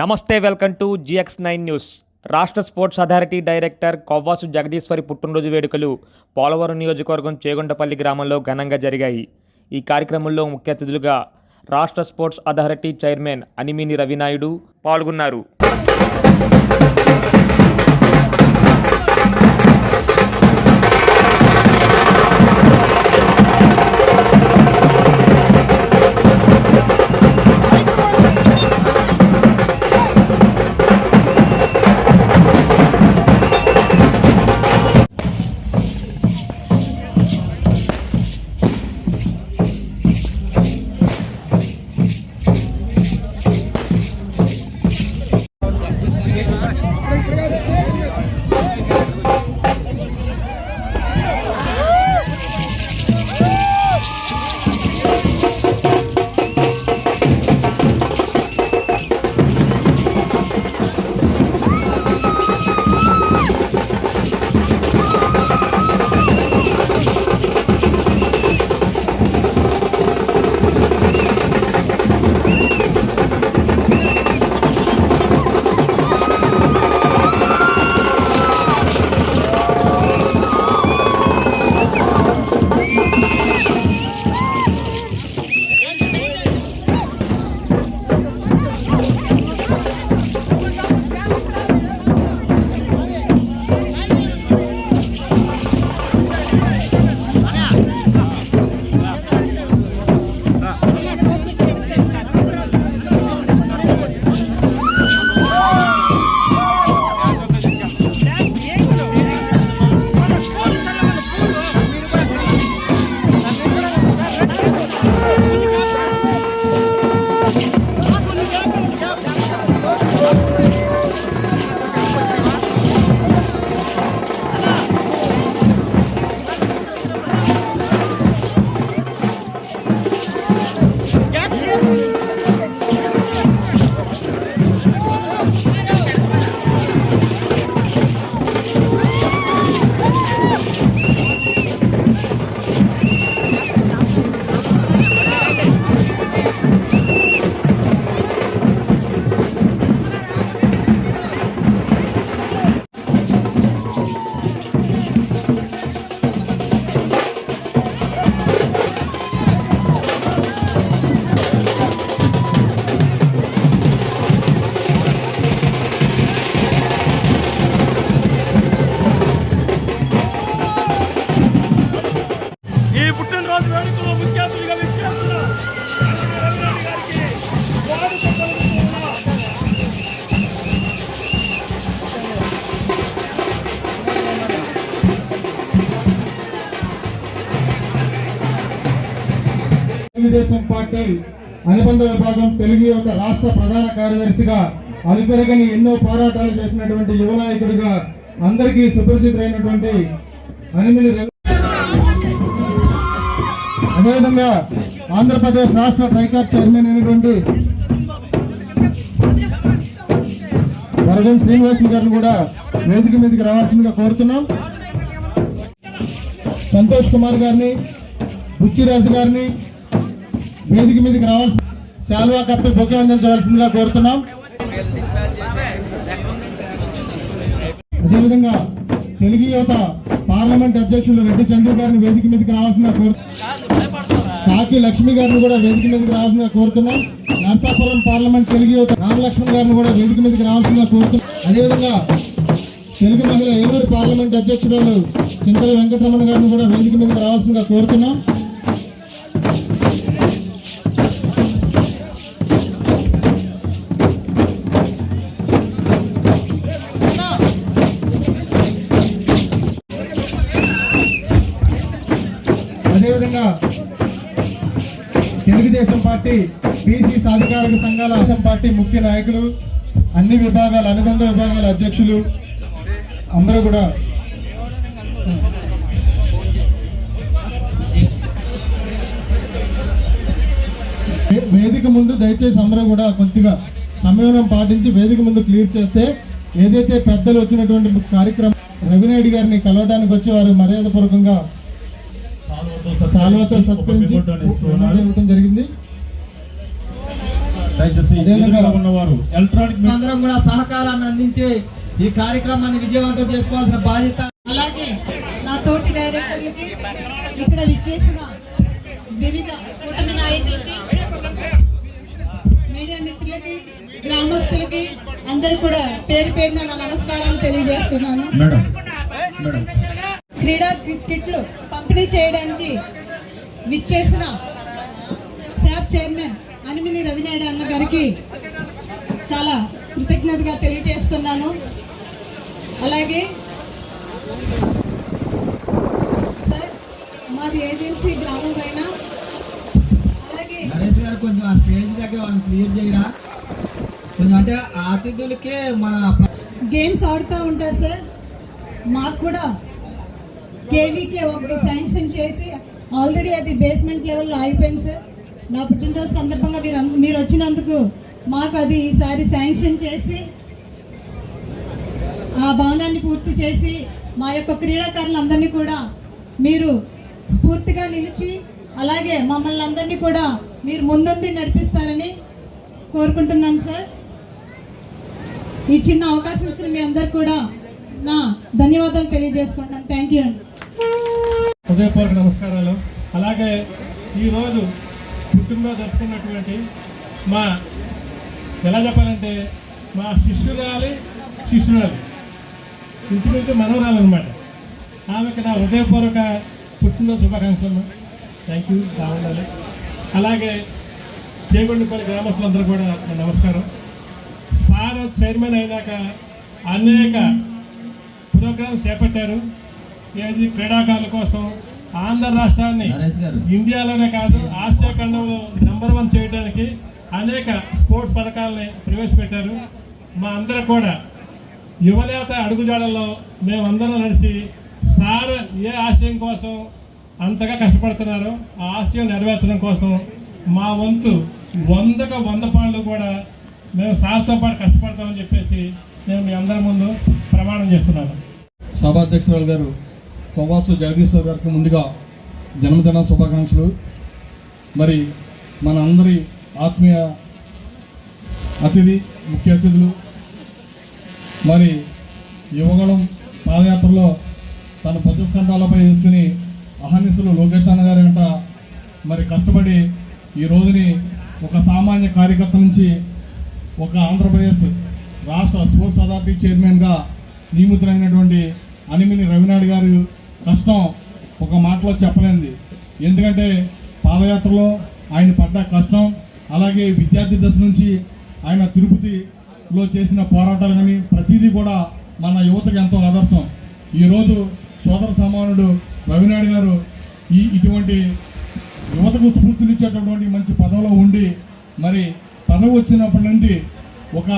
నమస్తే welcome to GX nine news. రాష్ట్ర sports authority director Kovvasu Jagadeeswari పుట్టినరోజు వేడుకలు పోలవరం నియోజకవర్గం చేగొండపల్లి గ్రామంలో ఘనంగా జరిగాయి. ఈ కార్యక్రమంలో ముఖ్య అతిథులుగా రాష్ట్ర sports authority chairman Animini Ravi Naidu పాల్గొన్నారు. తెలుగుదేశం పార్టీ అనుబంధ విభాగం తెలుగు యొక్క రాష్ట్ర ప్రధాన కార్యదర్శిగా అలిపెరగని ఎన్నో పోరాటాలు చేసినటువంటి యువ నాయకుడిగా అందరికీ సుపరిచితులైనటువంటి అనిమిని అదేవిధంగా ఆంధ్రప్రదేశ్ రాష్ట్ర ట్రైకార్ చైర్మన్ అయినటువంటి వరగం శ్రీనివాసులు గారిని కూడా వేదిక మీదకి రావాల్సిందిగా కోరుతున్నాం. సంతోష్ కుమార్ గారిని బుచ్చిరాజు గారిని వేదిక మీదకి రావాల్సి శాల్వా కప్పి బొకే అందించవలసిందిగా కోరుతున్నాం. అదేవిధంగా తెలుగు యువత పార్లమెంట్ అధ్యక్షులు రెడ్డి చంద్ర గారిని వేదిక మీదకి రావాల్సిందిగా కోరుతున్నాం కాకి లక్ష్మి గారిని కూడా వేదిక మీదకి రావాల్సిందిగా కోరుతున్నాం. నర్సాపురం పార్లమెంట్ తెలుగు యువత రామలక్ష్మణ్ గారిని కూడా వేదిక మీదకి రావాల్సిందిగా కోరుతున్నాం. అదేవిధంగా తెలుగు మహిళ ఏలూరు పార్లమెంట్ అధ్యక్షురాలు చింతల వెంకటరమణ గారిని కూడా వేదిక మీదకి రావాల్సిందిగా కోరుతున్నాం. పార్టీ బీసీ సాధికారిక సంఘాల అసం పార్టీ ముఖ్య నాయకులు అన్ని విభాగాల అనుబంధ విభాగాల అధ్యక్షులు అందరూ కూడా. వేదిక ముందు దయచేసి అందరూ కూడా కొద్దిగా సంయమనం పాటించి వేదిక ముందు క్లియర్ చేస్తే ఏదైతే పెద్దలు వచ్చినటువంటి కార్యక్రమం రవినాయుడు గారిని కలవడానికి వచ్చి వారు మర్యాదపూర్వకంగా సాల్వతో సత్కరించి ఇవ్వడం జరిగింది. దయచేసి ఉన్నవారు ఎలక్ట్రానిక్ మీడియా అందరం కూడా సహకారాన్ని అందించి ఈ కార్యక్రమాన్ని విజయవంతం చేసుకోవాల్సిన బాధ్యత అలాగే నా తోటి డైరెక్టర్లకి ఇక్కడ విచ్చేసిన వివిధ కూటమి నాయకులకి మీడియా మిత్రులకి గ్రామస్తులకి అందరికి కూడా పేరు పేరున నా నమస్కారాలు తెలియజేస్తున్నాను. క్రీడా కిట్లు పంపిణీ చేయడానికి విచ్చేసిన శాప్ చైర్మన్ అనిమిని రవినాయుడు అన్న గారికి చాలా కృతజ్ఞతగా తెలియజేస్తున్నాను. అలాగే సార్ మాది ఏజెన్సీ గ్రామం పైన. అలాగే నరేష్ గారు కొంచెం ఆ స్టేజ్ దగ్గర వాళ్ళని క్లియర్ చేయరా? కొంచెం అంటే అతిథులకే మన గేమ్స్ ఆడుతూ ఉంటారు సార్. మాకు కూడా కేవీకే ఒకటి శాంక్షన్ చేసి ఆల్రెడీ అది బేస్మెంట్ లెవెల్లో అయిపోయింది సార్. నా పుట్టినరోజు సందర్భంగా మీరు మీరు వచ్చినందుకు మాకు అది ఈసారి శాంక్షన్ చేసి ఆ భవనాన్ని పూర్తి చేసి మా యొక్క క్రీడాకారులందరినీ కూడా మీరు స్ఫూర్తిగా నిలిచి అలాగే మమ్మల్ని అందరినీ కూడా మీరు ముందుండి నడిపిస్తారని కోరుకుంటున్నాను సార్. ఈ చిన్న అవకాశం ఇచ్చిన మీ అందరు కూడా నా ధన్యవాదాలు తెలియజేసుకుంటాను థ్యాంక్ యూ అండి. హృదయపూర్వక నమస్కారాలు. అలాగే ఈరోజు పుట్టినరోజు జరుపుకున్నటువంటి మా ఎలా చెప్పాలంటే మా శిష్యురాలి శిష్యురాలి ఇంచుమించు మనవరాలు అనమాట ఆమెకి నా హృదయపూర్వక పుట్టినరోజు శుభాకాంక్షలు. థ్యాంక్ యూ బాగుండాలి అలాగే చేగొండపల్లి గ్రామస్తులందరూ కూడా నమస్కారం. సార్ చైర్మన్ అయినాక అనేక ప్రోగ్రామ్స్ చేపట్టారు. ఏది క్రీడాకారుల కోసం ఆంధ్ర రాష్ట్రాన్ని ఇండియాలోనే కాదు ఆసియా ఖండంలో నెంబర్ వన్ చేయడానికి అనేక స్పోర్ట్స్ పథకాలని ప్రవేశపెట్టారు. మా అందరూ కూడా యువనేత అడుగుజాడల్లో మేమందరం నడిచి సార్ ఏ ఆశయం కోసం అంతగా కష్టపడుతున్నారో? ఆ ఆశయం నెరవేర్చడం కోసం మా వంతు వందకు వంద పాళ్ళు కూడా మేము సార్తో పాటు కష్టపడతామని చెప్పేసి నేను మీ అందరి ముందు ప్రమాణం చేస్తున్నాను. సభాధ్యక్షురాలు గారు కొవ్వాసు జగదీశ్వర్ గారికి ముందుగా జన్మదిన శుభాకాంక్షలు. మరి మన అందరి ఆత్మీయ అతిథి ముఖ్య అతిథులు మరి యువగళం పాదయాత్రలో తన పొద్దుస్కంధాలపై వేసుకుని అహర్నిశలు లోకేష్ అన్న గారి వెంట మరి కష్టపడి ఈ రోజుని ఒక సామాన్య కార్యకర్త నుంచి ఒక ఆంధ్రప్రదేశ్ రాష్ట్ర స్పోర్ట్స్ అథారిటీ చైర్మన్గా నియమితులైనటువంటి అనిమిని రవినాడు గారు కష్టం. ఒక మాటలో చెప్పలేనిది. ఎందుకంటే పాదయాత్రలో ఆయన పడ్డ కష్టం అలాగే విద్యార్థి దశ నుంచి ఆయన తిరుపతిలో చేసిన పోరాటాలు కానీ ప్రతిదీ కూడా మన యువతకు ఎంతో ఆదర్శం. ఈరోజు సోదర సమానుడు రవినాయుడు గారు ఈ ఇటువంటి యువతకు స్ఫూర్తినిచ్చేటటువంటి మంచి పదవిలో ఉండి మరి పదవి వచ్చినప్పటి నుండి ఒక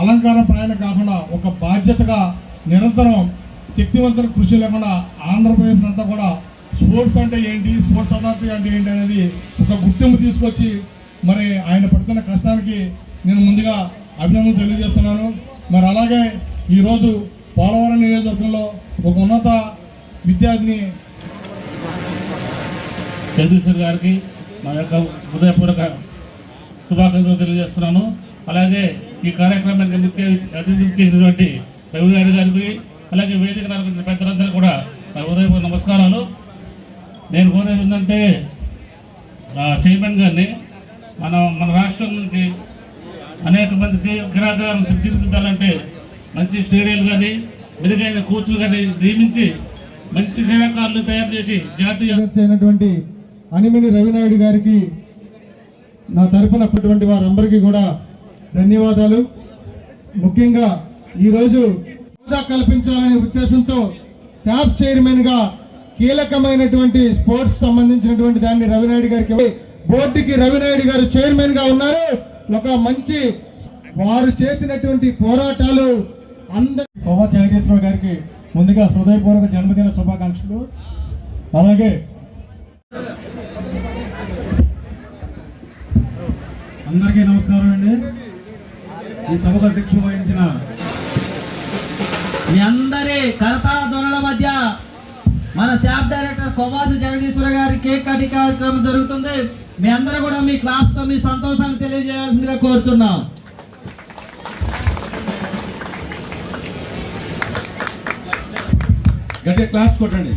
అలంకార ప్రయాణం కాకుండా ఒక బాధ్యతగా నిరంతరం శక్తివంతుల కృషి లేకుండా ఆంధ్రప్రదేశ్ అంతా కూడా స్పోర్ట్స్ అంటే ఏంటి స్పోర్ట్స్ అథారిటీ అంటే ఏంటి అనేది ఒక గుర్తింపు తీసుకొచ్చి మరి ఆయన పడుతున్న కష్టానికి నేను ముందుగా అభినందనలు తెలియజేస్తున్నాను. మరి అలాగే ఈరోజు పోలవరం నియోజకవర్గంలో ఒక ఉన్నత విద్యార్థిని జగదీశ్వర్ గారికి మా యొక్క హృదయపూర్వక శుభాకాంక్షలు తెలియజేస్తున్నాను. అలాగే ఈ కార్యక్రమానికి ముఖ్య అతిథి చేసినటువంటి రవి గారి గారికి అలాగే వేదిక నలుగురు పెద్దలందరూ కూడా నా హృదయపూర్వక నమస్కారాలు. నేను కోరేది ఏంటంటే చైర్మన్ గారిని మన మన రాష్ట్రం నుంచి అనేక మందికి క్రీడాకారులను తీర్చిదిద్దాలంటే మంచి స్టేడియాలు కానీ మెరుగైన కోచ్లు కానీ నియమించి మంచి క్రీడాకారులు తయారు చేసి జాతీయ అయినటువంటి అనిమిని రవినాయుడు గారికి నా తరపున అటువంటి వారందరికీ కూడా ధన్యవాదాలు. ముఖ్యంగా ఈరోజు కల్పించాలనే ఉద్దేశంతో శాప్ చైర్మన్గా కీలకమైనటువంటి స్పోర్ట్స్ సంబంధించినటువంటి దాన్ని రవినాయుడు గారికి బోర్డుకి రవినాయుడు గారు చైర్మన్గా ఉన్నారు. ఒక మంచి వారు చేసినటువంటి పోరాటాలు అందరి కోవా జగదీశ్వరరావు గారికి ముందుగా హృదయపూర్వక జన్మదిన శుభాకాంక్షలు. అలాగే అందరికీ నమస్కారం అండి. ఈ సభకు అధ్యక్షులు వహించిన మీ అందరి కరతా ధ్వనుల మధ్య మన శాప్ డైరెక్టర్ కొవ్వాసి జగదీశ్వర గారి కేక్ కటింగ్ కార్యక్రమం జరుగుతుంది. మీ అందరూ కూడా మీ క్లాస్తో మీ సంతోషాన్ని తెలియజేయాల్సిందిగా కోరుచున్నాం. గట్టిగా క్లాస్ కొట్టండి.